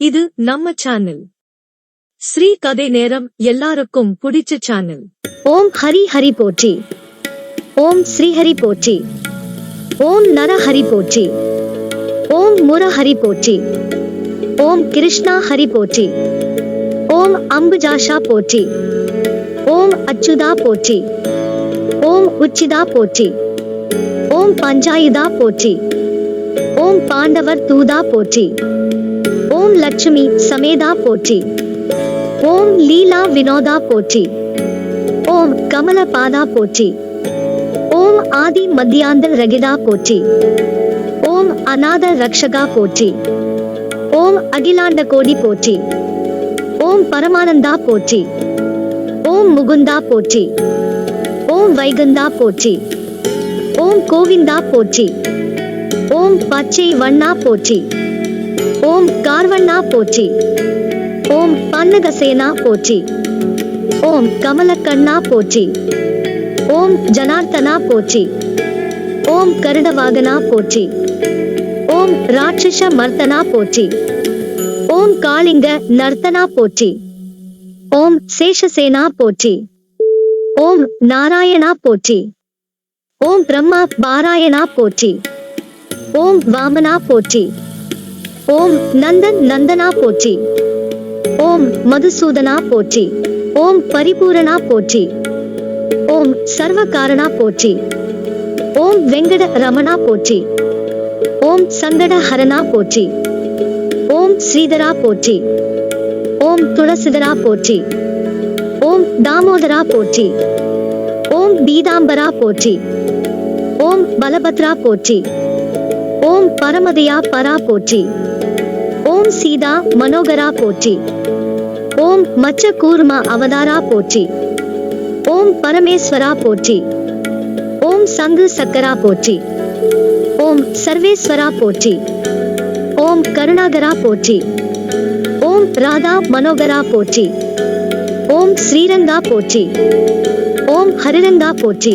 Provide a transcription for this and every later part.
இது நம்ம சேனல் ஸ்ரீ கதை நேரம் எல்லாருக்கும் பிடிச்ச சேனல் ஓம் ஹரி ஹரி போற்றி. ஓம் ஸ்ரீஹரி போற்றி. ஓம் நரஹரி போற்றி. ஓம் முரஹரி போற்றி. ஓம் கிருஷ்ணா ஹரி போற்றி. ஓம் அம்புஜாஷா போற்றி. ஓம் அச்சுதா போற்றி. ஓம் உச்சிதா போற்றி. ஓம் பஞ்சாயுதா போற்றி. ஓம் பாண்டவர் தூதா போற்றி. ஓம் லட்சுமி சமேதா போற்றி ஓம் லீலா வினோதா போற்றி ஓம் கமலபாதா போற்றி ஓம் ஆதி மத்தியாந்த ரகிதா போற்றி ஓம் அநாத ரக்ஷகா போற்றி ஓம் அகிலாண்ட கோடி போற்றி ஓம் பரமானந்தா போற்றி ஓம் முகுந்தா போற்றி ஓம் வைகுந்தா போற்றி ஓம் கோவிந்தா போற்றி ஓம் பச்சை வண்ணா போற்றி ஓம் கார்வண்ணா போச்சி ஓம் பன்னகசேனா போச்சி ஓம் கமலக்கண்ணா போச்சி ஓம் ஜனார்த்தனா போச்சி ஓம் கருடவாகனா போச்சி ஓம் ராட்சச மர்த்தனா போச்சி ஓம் காளிங்க நர்த்தனா போச்சி ஓம் சேஷசேனா போச்சி ஓம் நாராயணா போச்சி ஓம் பிரம்மா பாராயணா போச்சி ஓம் வாமனா போச்சி ஓம் நந்தன் நந்தனா போற்றி ஓம் மதுசூதனா போற்றி ஓம் பரிபூரணா போற்றி ஓம் சர்வகாரணா போற்றி ஓம் வெங்கட ரமணா போற்றி ஓம் சங்கட ஹரணா போற்றி ஓம் ஸ்ரீதரா போற்றி ஓம் துளசிதரா போற்றி ஓம் தாமோதரா போற்றி ஓம் பீதாம்பரா போற்றி ஓம் பலபத்ரா போற்றி ஓம் பரமதையா பரா போற்றி ஓம் மனோகரா போற்றி ஓம் மச்ச கூர்ம அவதாரா போற்றி ஓம் பரமேஸ்வரா போற்றி ஓம் சங்கு சக்கரா போற்றி ஓம் சர்வேஸ்வரா போற்றி ஓம் கருணாகரா போற்றி ஓம் ராதா மனோகரா போற்றி ஓம் ஸ்ரீரங்கா போற்றி ஓம் ஹரிரங்கா போற்றி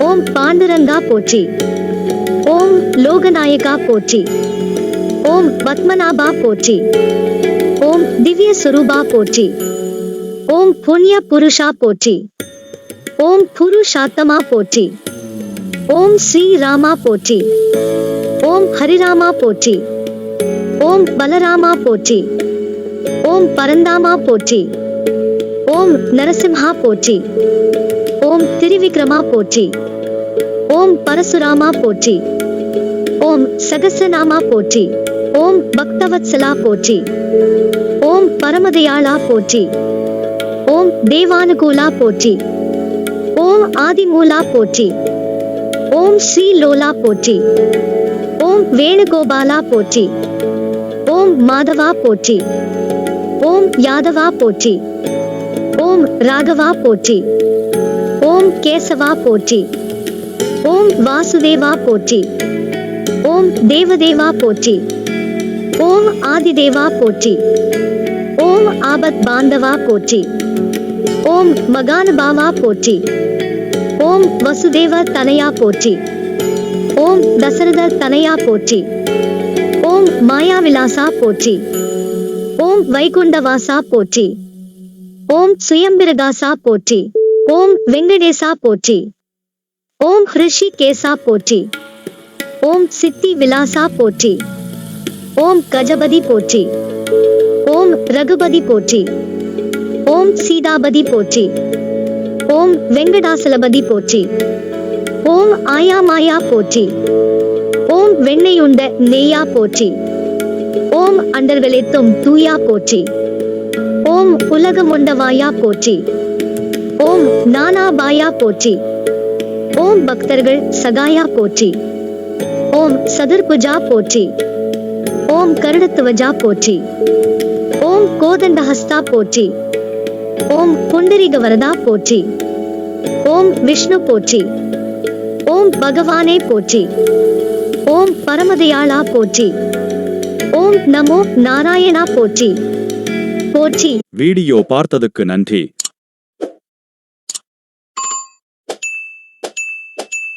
ஓம் பாண்டுரங்கா போற்றி ஓம் லோகநாயகா போற்றி ஓம் பத்மநாபா போற்றி ஓம் திவ்ய சுரூபா போற்றி ஓம் புண்ணிய புருஷா போற்றி ஓம் புருஷாத்தமா போற்றி ஓம் ஸ்ரீ ராமா போற்றி ஓம் ஹரிராமா போற்றி ஓம் பலராமா போற்றி ஓம் பரந்தாமா போற்றி ஓம் நரசிம்ஹா போற்றி ஓம் திரிவிக்ரமா போற்றி ஓம் பரசுராமா போற்றி ஓம் சகசநாமா போற்றி ஓம் பக்தவத்சலா போற்றி ஓம் பரமதயாளா போற்றி ஓம் தேவானுகூலா போற்றி ஓம் ஆதிமூலா போற்றி ஓம் ஸ்ரீ லோலா போற்றி ஓம் வேணுகோபாலா போற்றி ஓம் மாதவா போற்றி ஓம் யாதவா போற்றி ஓம் ராகவா போற்றி ஓம் கேசவா போற்றி ஓம் வாசுதேவா போற்றி ஓம் தேவதேவா போற்றி ஓம் ஆதிதேவா போற்றி ஓம் ஆபத் பாந்தவா போற்றி ஓம் மகானுபாவா போற்றி ஓம் வசுதேவ தனையா போற்றி ஓம் தசரத தனையா போற்றி ஓம் மாயாவிலாசா போற்றி ஓம் வைகுண்டவாசா போற்றி ஓம் சுயம்பிரகாசா போற்றி ஓம் வெங்கடேசா போற்றி ஓம் ஹிருஷி கேசா போற்றி ஓம் சித்தி விலாசா போற்றி ஓம் கஜபதி போற்றி ஓம் ரகுபதி போற்றி ஓம் சீதாபதி போற்றி ஓம் வெங்கடாசலபதி போற்றி ஓம் ஆயாமாயா போற்றி ஓம் வெண்ணையுண்ட நெய்யா போற்றி ஓம் அண்டர்களெத்தும் தூயா போற்றி ஓம் உலகமுண்டவாயா போற்றி ஓம் நானாபாயா போற்றி ஓம் பக்தர்கள் சகாயா போற்றி ஓம் சதுர்புஜா போற்றி ஓம் கருடத்துவஜா போற்றி. ஓம் கோதண்டஹஸ்தா போற்றி. ஓம் புண்டரீக வரதா போற்றி. ஓம் விஷ்ணு போற்றி. ஓம் பகவானே போற்றி. ஓம் பரமதயாளா போற்றி. ஓம் நமோ நாராயணா போற்றி. போற்றி. வீடியோ பார்த்ததுக்கு நன்றி.